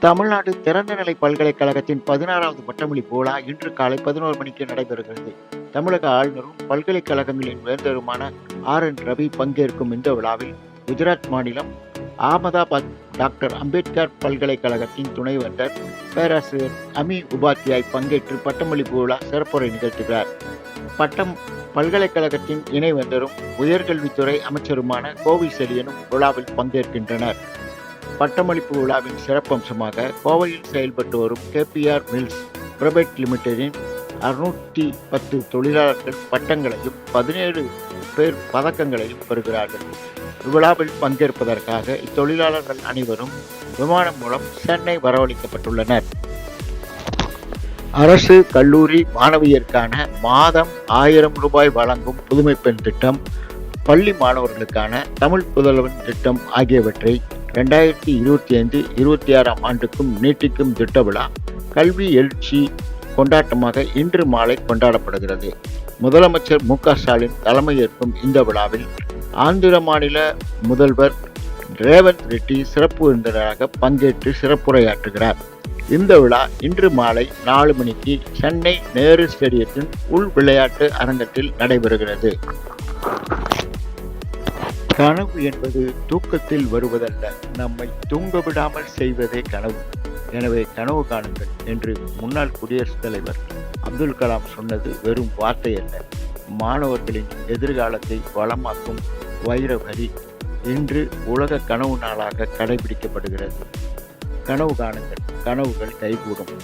தமிழ்நாடு திறந்தநிலை பல்கலைக்கழகத்தின் பதினாறாவது பட்டமளிப்பு விழா இன்று காலை பதினோரு மணிக்கு நடைபெறுகிறது. தமிழக ஆளுநரும் பல்கலைக்கழகங்களின் வேந்தருமான ஆர் என் ரவி பங்கேற்கும் இந்த விழாவில் குஜராத் மாநிலம் அகமதாபாத் டாக்டர் அம்பேத்கர் பல்கலைக்கழகத்தின் துணைவேந்தர் பேராசிரியர் அமி உபாத்யாய் பங்கேற்று பட்டமளிப்பு விழா சிறப்புரை நிகழ்த்துகிறார். பட்டம் பல்கலைக்கழகத்தின் இணைவேந்தரும் உயர்கல்வித்துறை அமைச்சருமான கோவை செலியனும் விழாவில் பங்கேற்கின்றனர். பட்டமளிப்பு விழாவின் சிறப்பம்சமாக கோவையில் செயல்பட்டு வரும் கேபிஆர் மில்ஸ் பிரைவேட் லிமிடெடின் அறுநூற்றி பத்து தொழிலாளர்கள் பட்டங்களையும் பதினேழு பேர் பதக்கங்களையும் பெறுகிறார்கள். இவ்விழாவில் பங்கேற்பதற்காக இத்தொழிலாளர்கள் அனைவரும் விமானம் மூலம் சென்னை வரவழைக்கப்பட்டுள்ளனர். அரசு கல்லூரி மாணவியருக்கான மாதம் ஆயிரம் ரூபாய் வழங்கும் புதுமை பெண் திட்டம் பள்ளி மாணவர்களுக்கான தமிழ் புதல்வன் திட்டம் ஆகியவற்றை ரெண்டாயிரத்தி இருபத்தி ஐந்து இருபத்தி ஆறாம் ஆண்டுக்கும் நீட்டிக்கும் திட்ட விழா கல்வி எழுச்சி கொண்டாட்டமாக இன்று மாலை கொண்டாடப்படுகிறது. முதலமைச்சர் மு க ஸ்டாலின் தலைமையேற்கும் இந்த விழாவில் ஆந்திர மாநில முதல்வர் ரேவந்த் ரெட்டி சிறப்பு விருந்தினராக பங்கேற்று சிறப்புரையாற்றுகிறார். இந்த விழா இன்று மாலை நாலு மணிக்கு சென்னை நேரு ஸ்டேடியத்தின் உள் விளையாட்டு அரங்கத்தில் நடைபெறுகிறது. கனவு என்பது தூக்கத்தில் வருவதல்ல நம்மை தூங்க விடாமல் செய்வதே கனவு. எனவே கனவு காணுங்கள் என்று முன்னாள் குடியரசுத் தலைவர் அப்துல் கலாம் சொன்னது வெறும் வார்த்தை அல்ல. மாணவர்களின் எதிர்காலத்தை வளமாக்கும் வைர வரி இன்று உலக கனவு நாளாக கடைபிடிக்கப்படுகிறது. கனவு காணுங்கள் கனவுகள் கைகூடும்.